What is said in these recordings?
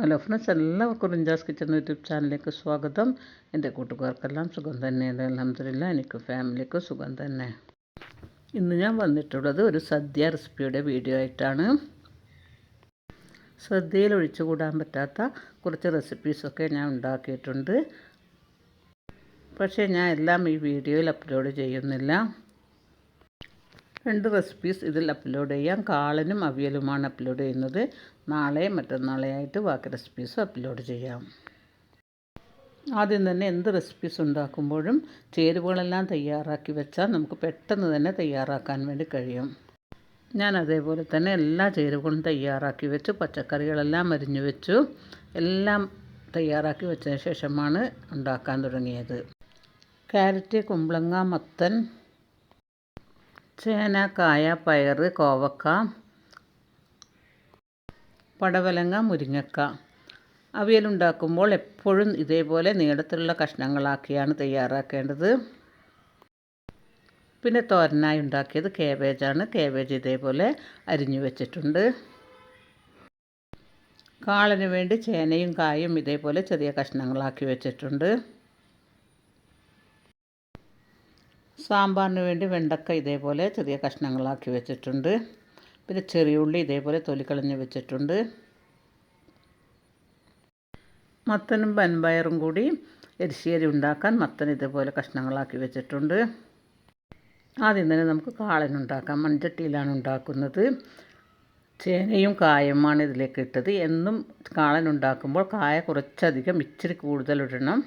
Hello friends എല്ലാവർക്കും റിഞ്ചാസ് kitchen YouTube ചാനലിലേക്ക് സ്വാഗതം. എന്റെ കൂട്ടുകാർക്കെല്ലാം സുഖം തന്നെ അലഹമില്ല എനിക്ക് ഫാമിലിക്ക് സുഖം തന്നെ. ഇന്ന് ഞാൻ വന്നിട്ടുള്ളത് ഒരു സദ്യ റെസിപ്പിയുടെ വീഡിയോ ആയിട്ടാണ്. സദ്യയിൽ ഒഴിച്ചുകൂടാൻ പറ്റാത്ത കുറച്ച് റെസിപ്പീസൊക്കെ ഞാൻ ഉണ്ടാക്കിയിട്ടുണ്ട്. പക്ഷേ ഞാൻ എല്ലാം ഈ വീഡിയോയിൽ അപ്ലോഡ് ചെയ്യുന്നില്ല. രണ്ട് റെസിപ്പീസ് ഇതിൽ അപ്ലോഡ് ചെയ്യാം. കാളനും അവിയലുമാണ് അപ്ലോഡ് ചെയ്യുന്നത്. നാളെ മറ്റന്നാളെയായിട്ട് ബാക്കി റെസിപ്പീസ് അപ്ലോഡ് ചെയ്യാം. ആദ്യം തന്നെ എന്ത് റെസിപ്പീസ് ഉണ്ടാക്കുമ്പോഴും ചേരുവകളെല്ലാം തയ്യാറാക്കി വെച്ചാൽ നമുക്ക് പെട്ടെന്ന് തന്നെ തയ്യാറാക്കാൻ വേണ്ടി കഴിയും. ഞാൻ അതേപോലെ തന്നെ എല്ലാ ചേരുവകളും തയ്യാറാക്കി വെച്ചു പച്ചക്കറികളെല്ലാം അരിഞ്ഞു വെച്ചു. എല്ലാം തയ്യാറാക്കി വെച്ചതിന് ശേഷമാണ് ഉണ്ടാക്കാൻ തുടങ്ങിയത്. ക്യാരറ്റ് കുമ്പളങ്ങ മത്തൻ ചേന കായ പയർ കോവക്ക പടവലങ്ങ മുരിങ്ങക്ക. അവിയലുണ്ടാക്കുമ്പോൾ എപ്പോഴും ഇതേപോലെ നീളത്തിലുള്ള കഷ്ണങ്ങളാക്കിയാണ് തയ്യാറാക്കേണ്ടത്. പിന്നെ തോരനായി ഉണ്ടാക്കിയത് കേബേജാണ്. കേബേജ് ഇതേപോലെ അരിഞ്ഞു വെച്ചിട്ടുണ്ട്. കാളന് വേണ്ടി ചേനയും കായും ഇതേപോലെ ചെറിയ കഷ്ണങ്ങളാക്കി വെച്ചിട്ടുണ്ട്. സാമ്പാറിന് വേണ്ടി വെണ്ടക്ക ഇതേപോലെ ചെറിയ കഷ്ണങ്ങളാക്കി വെച്ചിട്ടുണ്ട്. പിന്നെ ചെറിയ ഉള്ളി ഇതേപോലെ തൊലിക്കളഞ്ഞ് വെച്ചിട്ടുണ്ട്. മത്തനും വൻപയറും കൂടി എരിശ്ശേരി ഉണ്ടാക്കാൻ മത്തൻ ഇതേപോലെ കഷ്ണങ്ങളാക്കി വെച്ചിട്ടുണ്ട്. ആദ്യം തന്നെ നമുക്ക് കാളൻ ഉണ്ടാക്കാം. മൺചട്ടിയിലാണ് ഉണ്ടാക്കുന്നത്. ചേനയും കായമാണ് ഇതിലേക്ക് ഇട്ടത്. എന്നും കാളൻ ഉണ്ടാക്കുമ്പോൾ കായ കുറച്ചധികം ഇച്ചിരി കൂടുതൽ ഇടണം.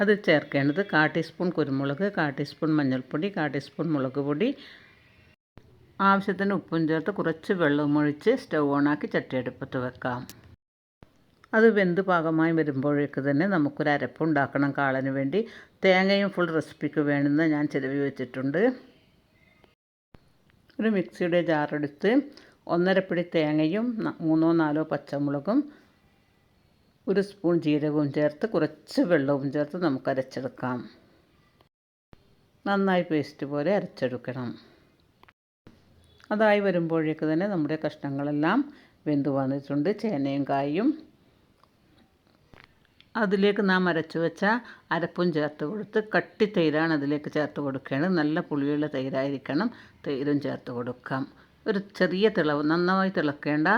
അത് ചേർക്കേണ്ടത് കാ ടീസ്പൂൺ കുരുമുളക് കാ ടീസ്പൂൺ മഞ്ഞൾപ്പൊടി കാ ടീസ്പൂൺ മുളക് പൊടി ആവശ്യത്തിന് ഉപ്പും ചേർത്ത് കുറച്ച് വെള്ളവും ഒഴിച്ച് സ്റ്റൗ ഓണാക്കി ചട്ടിയെടുപ്പത്ത് വെക്കാം. അത് വെന്ത് പാകമായി വരുമ്പോഴേക്ക് തന്നെ നമുക്കൊരു അരപ്പ് ഉണ്ടാക്കണം. കാളന് വേണ്ടി തേങ്ങയും ഫുൾ റെസിപ്പിക്ക് വേണമെന്ന് ഞാൻ ചിലവ് വെച്ചിട്ടുണ്ട്. ഒരു മിക്സിയുടെ ജാറെടുത്ത് ഒന്നരപ്പിടി തേങ്ങയും മൂന്നോ നാലോ പച്ചമുളകും ഒരു സ്പൂൺ ജീരകവും ചേർത്ത് കുറച്ച് വെള്ളവും ചേർത്ത് നമുക്ക് അരച്ചെടുക്കാം. നന്നായി പേസ്റ്റ് പോലെ അരച്ചെടുക്കണം. അതായി വരുമ്പോഴേക്ക് തന്നെ നമ്മുടെ കഷ്ണങ്ങളെല്ലാം വെന്ത് വന്നിട്ടുണ്ട് ചേനയും കായും. അതിലേക്ക് നാം അരച്ചു വെച്ച അരപ്പും ചേർത്ത് കൊടുത്ത് കട്ടി തൈരാണ് അതിലേക്ക് ചേർത്ത് കൊടുക്കേണ്ടത്. നല്ല പുളിയുള്ള തൈരായിരിക്കണം തൈരും ചേർത്ത് കൊടുക്കാം. ഒരു ചെറിയ തിളവ് നന്നായി തിളക്കേണ്ട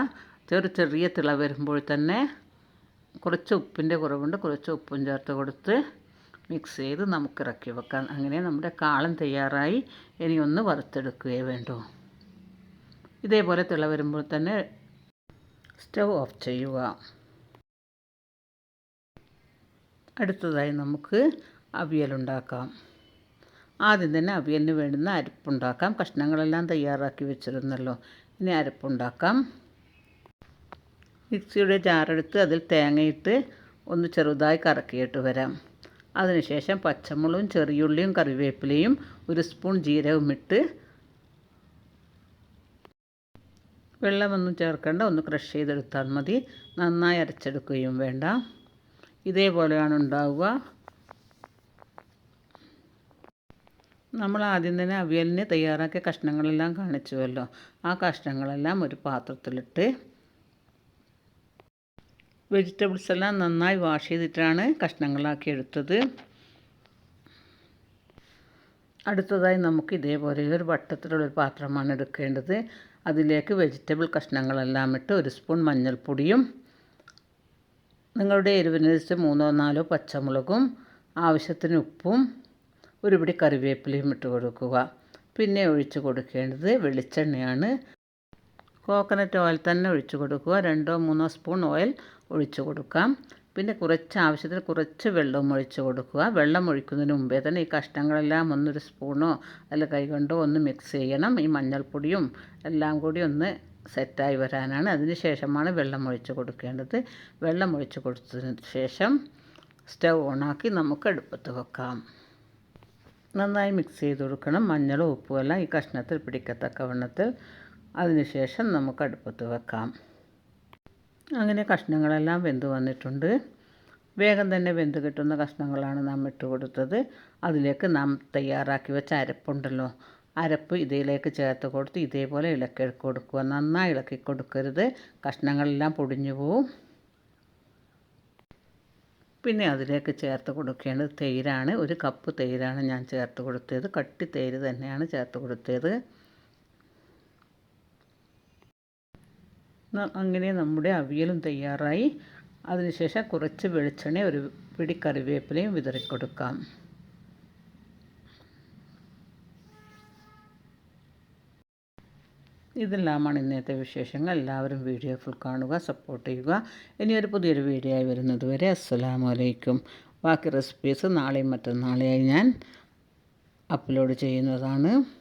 ചെറു ചെറിയ തിള വരുമ്പോൾ തന്നെ കുറച്ച് ഉപ്പിന്റെ കുറവുണ്ട് കുറച്ച് ഉപ്പും ചേർത്ത് കൊടുത്ത് മിക്സ് ചെയ്ത് നമുക്ക് ഇറക്കി വെക്കാം. അങ്ങനെ നമ്മുടെ കാളം തയ്യാറായി. ഇനി ഒന്ന് വറുത്തെടുക്കുകയേ വേണ്ടൂ. ഇതേപോലെ തിള വരുമ്പോൾ തന്നെ സ്റ്റവ് ഓഫ് ചെയ്യുക. അടുത്തതായി നമുക്ക് അവിയലുണ്ടാക്കാം ആദ്യം തന്നെ അവിയലിന് വേണ്ടുന്ന അരിപ്പുണ്ടാക്കാം കഷ്ണങ്ങളെല്ലാം തയ്യാറാക്കി വെച്ചിരുന്നല്ലോ. ഇനി അരപ്പുണ്ടാക്കാം മിക്സിയുടെ ജാറെടുത്ത് അതിൽ തേങ്ങയിട്ട് ഒന്ന് ചെറുതായി കറക്കിയിട്ട് വരാം. അതിനുശേഷം പച്ചമുളകും ചെറിയുള്ളിയും കറിവേപ്പിലയും ഒരു സ്പൂൺ ജീരകവും ഇട്ട് വെള്ളമൊന്നും ചേർക്കേണ്ട. ഒന്ന് ക്രഷ് ചെയ്തെടുത്താൽ മതി. നന്നായി അരച്ചെടുക്കുകയും വേണ്ട. ഇതേപോലെയാണ് ഉണ്ടാവുക. നമ്മൾ ആദ്യം തന്നെ അവിയലിന് തയ്യാറാക്കിയ കഷ്ണങ്ങളെല്ലാം കാണിച്ചുവല്ലോ. ആ കഷ്ണങ്ങളെല്ലാം ഒരു പാത്രത്തിലിട്ട് വെജിറ്റബിൾസ് എല്ലാം നന്നായി വാഷ് ചെയ്തിട്ടാണ് കഷ്ണങ്ങളാക്കി എടുത്തത്. അടുത്തതായി നമുക്ക് ഇതേപോലെ ഒരു വട്ടത്തിലുള്ളൊരു പാത്രമാണ് എടുക്കേണ്ടത്. അതിലേക്ക് വെജിറ്റബിൾ കഷ്ണങ്ങളെല്ലാം ഇട്ട് ഒരു സ്പൂൺ മഞ്ഞൾപ്പൊടിയും നിങ്ങളുടെ എരിവിനനുസരിച്ച് മൂന്നോ നാലോ പച്ചമുളകും ആവശ്യത്തിന് ഉപ്പും ഒരു പിടി കറിവേപ്പിലയും ഇട്ട് കൊടുക്കുക. പിന്നെ ഒഴിച്ചു കൊടുക്കേണ്ടത് വെളിച്ചെണ്ണയാണ്. കോക്കനട്ട് ഓയിൽ തന്നെ ഒഴിച്ചു കൊടുക്കുക. രണ്ടോ മൂന്നോ സ്പൂൺ ഓയിൽ ഒഴിച്ചു കൊടുക്കാം. പിന്നെ കുറച്ച് ആവശ്യത്തിന് കുറച്ച് വെള്ളവും ഒഴിച്ച് കൊടുക്കുക. വെള്ളം ഒഴിക്കുന്നതിന് മുമ്പേ തന്നെ ഈ കഷ്ണങ്ങളെല്ലാം ഒന്നൊരു സ്പൂണോ അല്ല കൈകൊണ്ടോ ഒന്ന് മിക്സ് ചെയ്യണം. ഈ മഞ്ഞൾപ്പൊടിയും എല്ലാം കൂടി ഒന്ന് സെറ്റായി വരാനാണ്. അതിന് ശേഷമാണ് വെള്ളം ഒഴിച്ച് കൊടുക്കേണ്ടത്. വെള്ളം ഒഴിച്ച് കൊടുത്തതിന് ശേഷം സ്റ്റവ് ഓണാക്കി നമുക്ക് അടുപ്പത്ത് വെക്കാം. നന്നായി മിക്സ് ചെയ്ത് കൊടുക്കണം. മഞ്ഞളും ഉപ്പും എല്ലാം ഈ കഷ്ണത്തിൽ പിടിക്കത്തക്ക വണ്ണത്തിൽ അതിനുശേഷം നമുക്ക് അടുപ്പത്ത് വെക്കാം. അങ്ങനെ കഷ്ണങ്ങളെല്ലാം വെന്ത് വന്നിട്ടുണ്ട്. വേഗം തന്നെ വെന്ത് കിട്ടുന്ന കഷ്ണങ്ങളാണ് നാം ഇട്ട് കൊടുത്തത്. അതിലേക്ക് നാം തയ്യാറാക്കി വെച്ച അരപ്പുണ്ടല്ലോ. അരപ്പ് ഇതിലേക്ക് ചേർത്ത് കൊടുത്ത് ഇതേപോലെ ഇളക്കി കൊടുക്കുക. നന്നായി ഇളക്കി കൊടുക്കരുത്. കഷ്ണങ്ങളെല്ലാം പൊടിഞ്ഞു പോവും. പിന്നെ അതിലേക്ക് ചേർത്ത് കൊടുക്കേണ്ടത് തൈരാണ്. ഒരു കപ്പ് തൈരാണ് ഞാൻ ചേർത്ത് കൊടുത്തത്. കട്ടി തൈര് തന്നെയാണ് ചേർത്ത് കൊടുത്തത്. അങ്ങനെ നമ്മുടെ അവിയലും തയ്യാറായി. അതിനുശേഷം കുറച്ച് വെളിച്ചെണ്ണ ഒരു പിടി കറിവേപ്പിലയും വിതറിക്കൊടുക്കാം. ഇതെല്ലാമാണ് ഇന്നത്തെ വിശേഷങ്ങൾ. എല്ലാവരും വീഡിയോ ഫുൾ കാണുക സപ്പോർട്ട് ചെയ്യുക. ഇനിയൊരു പുതിയൊരു വീഡിയോ ആയി വരുന്നത് വരെ അസ്സലാമു അലൈക്കും. ബാക്കി റെസിപ്പീസ് നാളെയും മറ്റന്നാളെയായി ഞാൻ അപ്ലോഡ് ചെയ്യുന്നതാണ്.